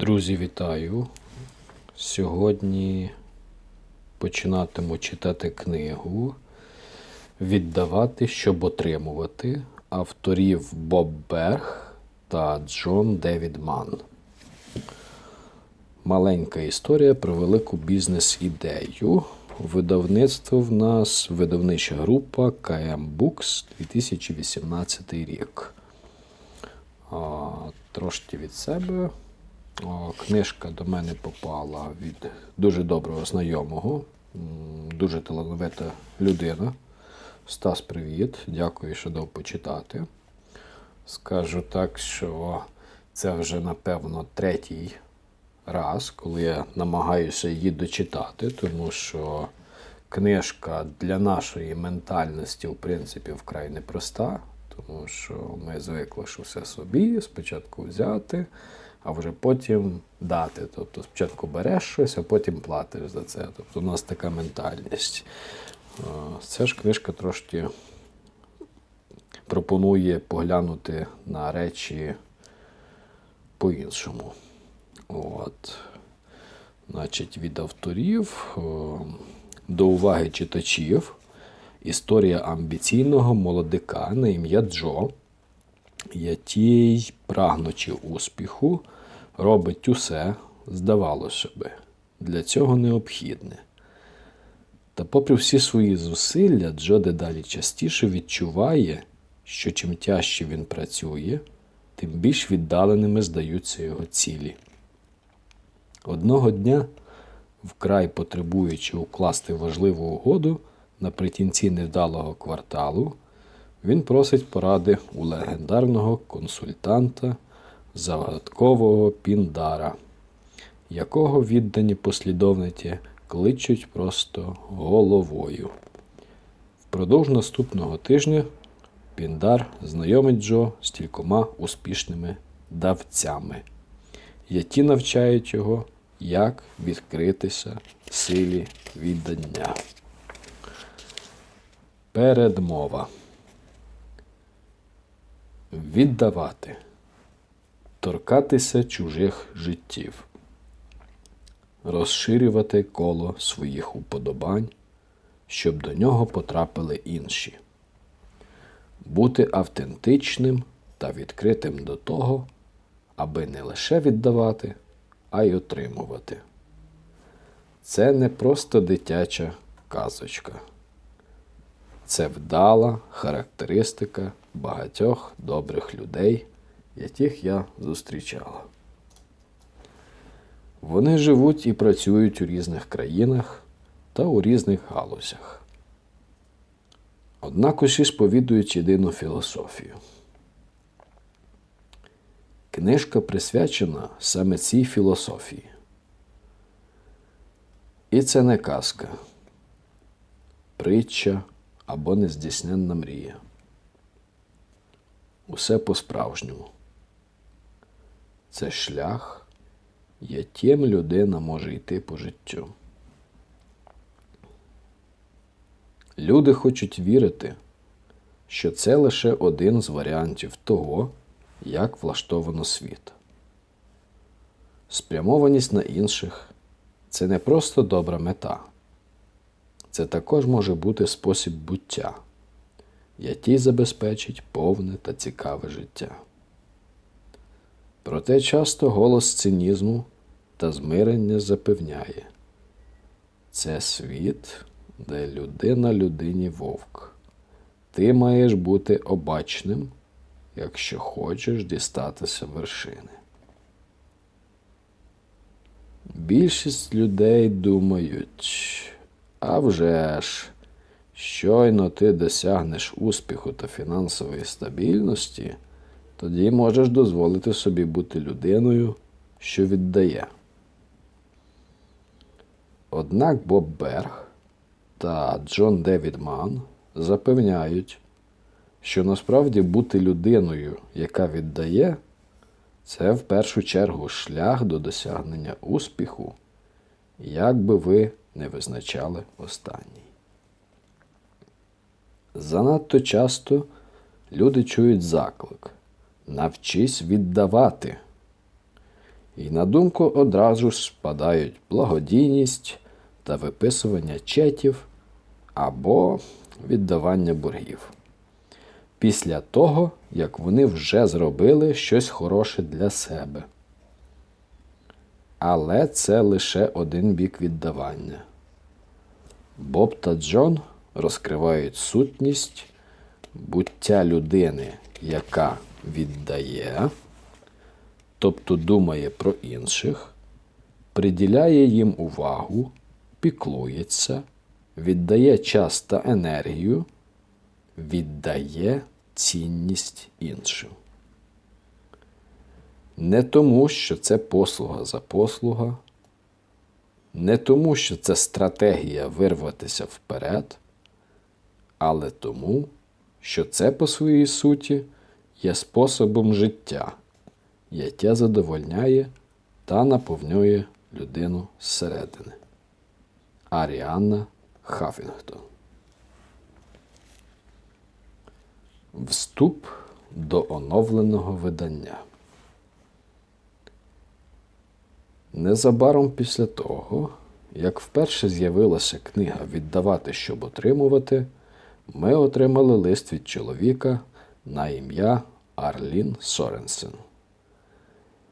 Друзі, вітаю! Сьогодні починатиму читати книгу Віддавати, щоб отримувати авторів Боб Берг та Джон Девід Ман. Маленька історія про велику бізнес-ідею. Видавництво в нас видавнича група КМ Books 2018 рік. А, Трошки від себе. Книжка до мене попала від дуже доброго знайомого, дуже талановита людина. Стас, привіт. Дякую, що дав почитати. Скажу так, що це вже, напевно, третій раз, коли я намагаюся її дочитати, тому що книжка для нашої ментальності, в принципі, вкрай непроста, тому що ми звикли, що все собі, спочатку взяти, а вже потім дати. Тобто спочатку береш щось, а потім платиш за це. Тобто у нас така ментальність. Е, Ця ж книжка трошки пропонує поглянути на речі по-іншому. От. Значить, від авторів е, до уваги читачів історія амбіційного молодика на ім'я Джо, який, прагнучи успіху, робить усе, здавалося би, для цього необхідне. Та попри всі свої зусилля, Джо дедалі частіше відчуває, що чим тяжче він працює, тим більш віддаленими здаються його цілі. Одного дня, вкрай потребуючи укласти важливу угоду наприкінці невдалого кварталу, він просить поради у легендарного консультанта загадкового Піндара, якого віддані послідовниці кличуть просто головою. Впродовж наступного тижня Піндар знайомить Джо з кількома успішними давцями, які навчають його, як відкритися силі віддання. Передмова. Віддавати. Торкатися чужих життів. Розширювати коло своїх уподобань, щоб до нього потрапили інші. Бути автентичним та відкритим до того, аби не лише віддавати, а й отримувати. Це не просто дитяча казочка. Це вдала характеристика багатьох добрих людей, яких я зустрічала. Вони живуть і працюють у різних країнах та у різних галузях. Однак усі сповідують єдину філософію. Книжка присвячена саме цій філософії. І це не казка, притча або нездійсненна мрія. Усе по-справжньому. Це шлях, яким людина може йти по життю. Люди хочуть вірити, що це лише один з варіантів того, як влаштовано світ. Спрямованість на інших це не просто добра мета, це також може бути спосіб буття, який забезпечить повне та цікаве життя. Проте часто голос цинізму та змирення запевняє це світ, де людина людині вовк. Ти маєш бути обачним, якщо хочеш дістатися вершини. Більшість людей думають, а вже ж, щойно ти досягнеш успіху та фінансової стабільності, тоді можеш дозволити собі бути людиною, що віддає. Однак Боб Берг та Джон Девід Ман запевняють, що насправді бути людиною, яка віддає, це в першу чергу шлях до досягнення успіху, як би ви не визначали останній. Занадто часто люди чують заклик навчись віддавати. І на думку одразу спадають благодійність та виписування чеків або віддавання боргів. Після того, як вони вже зробили щось хороше для себе. Але це лише один бік віддавання. Боб та Джон розкривають сутність буття людини, яка віддає, тобто думає про інших, приділяє їм увагу, піклується, віддає час та енергію, віддає цінність іншим. Не тому, що це послуга за послуга, не тому, що це стратегія вирватися вперед, але тому, що це по своїй суті є способом життя, яке задовольняє та наповнює людину зсередини. Аріанна Хафінгтон. Вступ до оновленого видання. Незабаром після того, як вперше з'явилася книга Віддавати, щоб отримувати, ми отримали лист від чоловіка на ім'я Арлін Соренсен.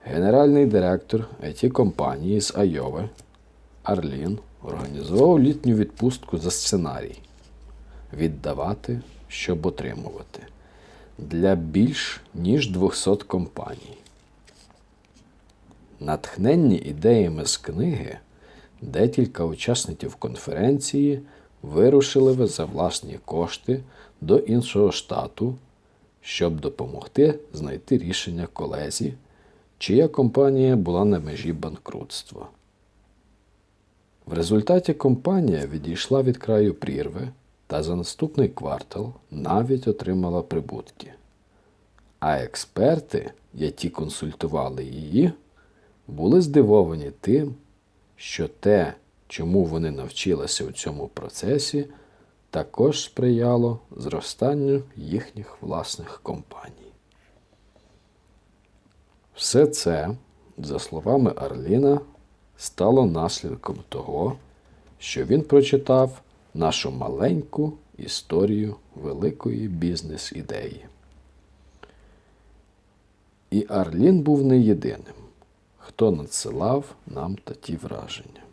Генеральний директор it компанії з Айови Арлін організував літню відпустку за сценарій Віддавати, щоб отримувати для більш ніж 200 компаній. Натхненні ідеями з книги, декілька учасників конференції вирушили ви за власні кошти до іншого штату, щоб допомогти знайти рішення колезі, чия компанія була на межі банкрутства. В результаті компанія відійшла від краю прірви та за наступний квартал навіть отримала прибутки. А експерти, які консультували її, були здивовані тим, що те, чому вони навчилися у цьому процесі, також сприяло зростанню їхніх власних компаній. Все це, за словами Арліна, стало наслідком того, що він прочитав нашу маленьку історію великої бізнес-ідеї. І Арлін був не єдиним, хто надсилав нам такі враження.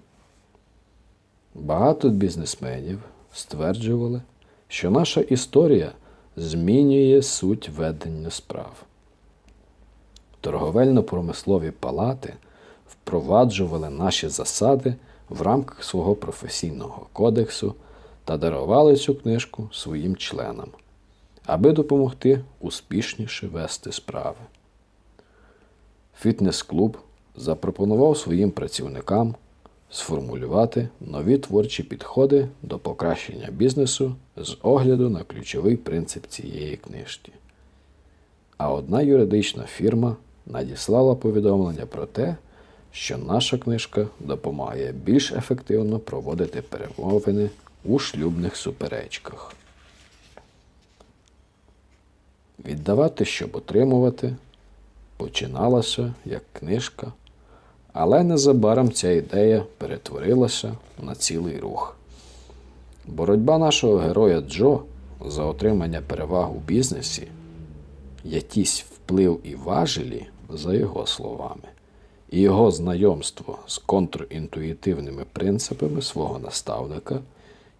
Багато бізнесменів стверджували, що наша історія змінює суть ведення справ. Торговельно-промислові палати впроваджували наші засади в рамках свого професійного кодексу та дарували цю книжку своїм членам, аби допомогти успішніше вести справи. Фітнес-клуб запропонував своїм працівникам сформулювати нові творчі підходи до покращення бізнесу з огляду на ключовий принцип цієї книжки. А одна юридична фірма надіслала повідомлення про те, що наша книжка допомагає більш ефективно проводити перемовини у шлюбних суперечках. Віддавати, щоб отримувати, починалася як книжка, але незабаром ця ідея перетворилася на цілий рух. Боротьба нашого героя Джо за отримання переваг у бізнесі, якийсь вплив і важелі, за його словами, і його знайомство з контрінтуїтивними принципами свого наставника,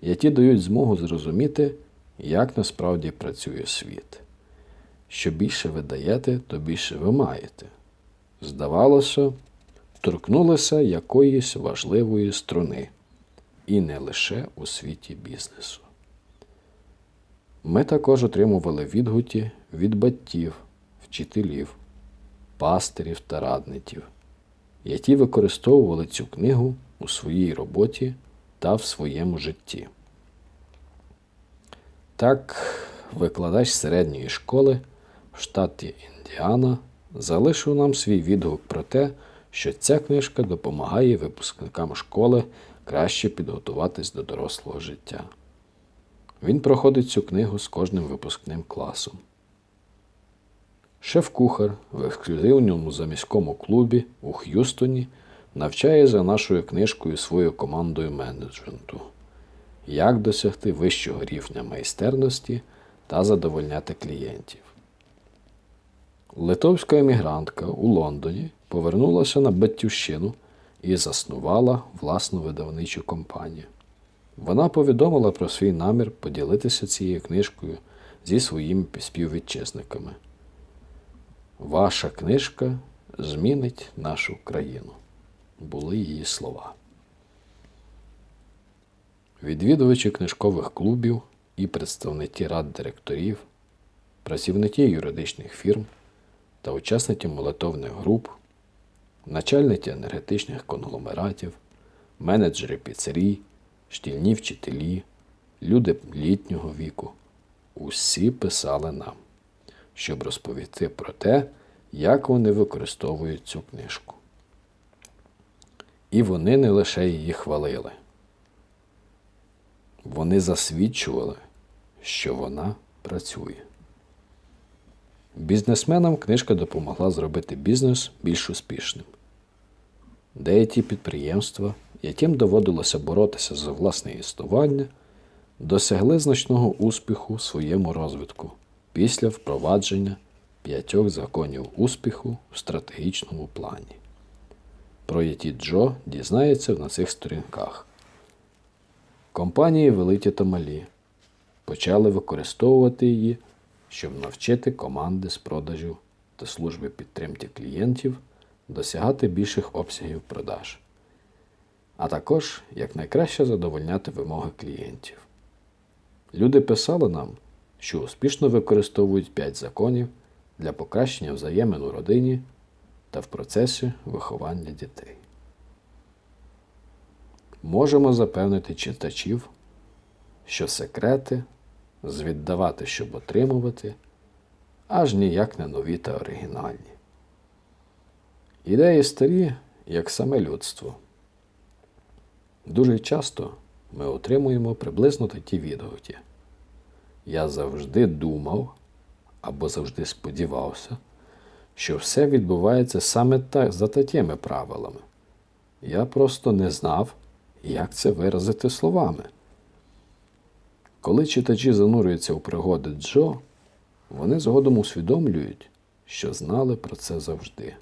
які дають змогу зрозуміти, як насправді працює світ. Що більше ви даєте, то більше ви маєте. Здавалося, торкнулися якоїсь важливої струни, і не лише у світі бізнесу. Ми також отримували відгуки від батьків, вчителів, пастирів та радників, які використовували цю книгу у своїй роботі та в своєму житті. Так, викладач середньої школи в штаті Індіана залишив нам свій відгук про те, що ця книжка допомагає випускникам школи краще підготуватись до дорослого життя. Він проходить цю книгу з кожним випускним класом. Шеф-кухар в ексклюзивному заміському клубі у Х'юстоні навчає за нашою книжкою свою командою менеджменту, як досягти вищого рівня майстерності та задовольняти клієнтів. Литовська емігрантка у Лондоні повернулася на Батьківщину і заснувала власну видавничу компанію. Вона повідомила про свій намір поділитися цією книжкою зі своїми співвітчизниками. Ваша книжка змінить нашу країну. Були її слова. Відвідувачі книжкових клубів і представники рад директорів, працівники юридичних фірм та учасники молитовних груп, начальники енергетичних конгломератів, менеджери піцерій, шкільні вчителі, люди літнього віку. Усі писали нам, щоб розповісти про те, як вони використовують цю книжку. І вони не лише її хвалили. Вони засвідчували, що вона працює. Бізнесменам книжка допомогла зробити бізнес більш успішним. Деякі підприємства, яким доводилося боротися за власне існування, досягли значного успіху в своєму розвитку після впровадження п'ятьох законів успіху в стратегічному плані. Про які Джо дізнається на цих сторінках. Компанії великі та малі почали використовувати її, щоб навчити команди з продажів та служби підтримки клієнтів досягати більших обсягів продаж, а також якнайкраще задовольняти вимоги клієнтів. Люди писали нам, що успішно використовують 5 законів для покращення взаємин у родині та в процесі виховання дітей. Можемо запевнити читачів, що секрети звіддавати, щоб отримувати, аж ніяк не нові та оригінальні. Ідеї старі, як саме людство. Дуже часто ми отримуємо приблизно такі відгуки. Я завжди думав або завжди сподівався, що все відбувається саме так, за такими правилами. Я просто не знав, як це виразити словами. Коли читачі занурюються у пригоди Джо, вони згодом усвідомлюють, що знали про це завжди.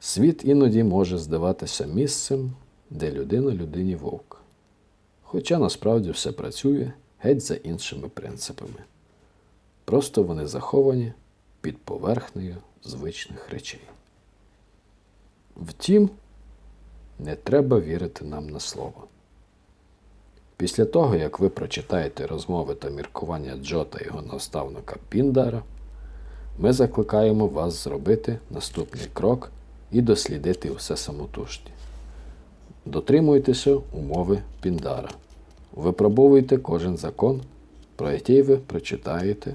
Світ іноді може здаватися місцем, де людина людині вовк. Хоча насправді все працює геть за іншими принципами. Просто вони заховані під поверхнею звичних речей. Втім, не треба вірити нам на слово. Після того, як ви прочитаєте розмови та міркування Джо та його наставника Піндара, ми закликаємо вас зробити наступний крок і дослідити усе самотужки. Дотримуйтеся умови Піндара. Випробовуйте кожен закон, про який ви прочитаєте,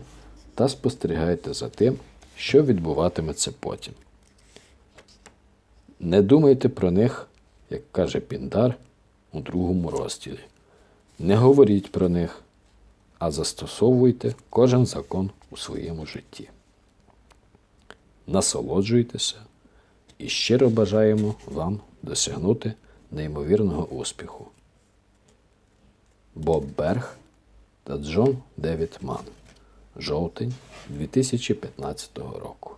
та спостерігайте за тим, що відбуватиметься потім. Не думайте про них, як каже Піндар у другому розділі. Не говоріть про них, а застосовуйте кожен закон у своєму житті. Насолоджуйтеся і щиро бажаємо вам досягнути неймовірного успіху. Боб Берг та Джон Девід Ман. Жовтень 2015 року.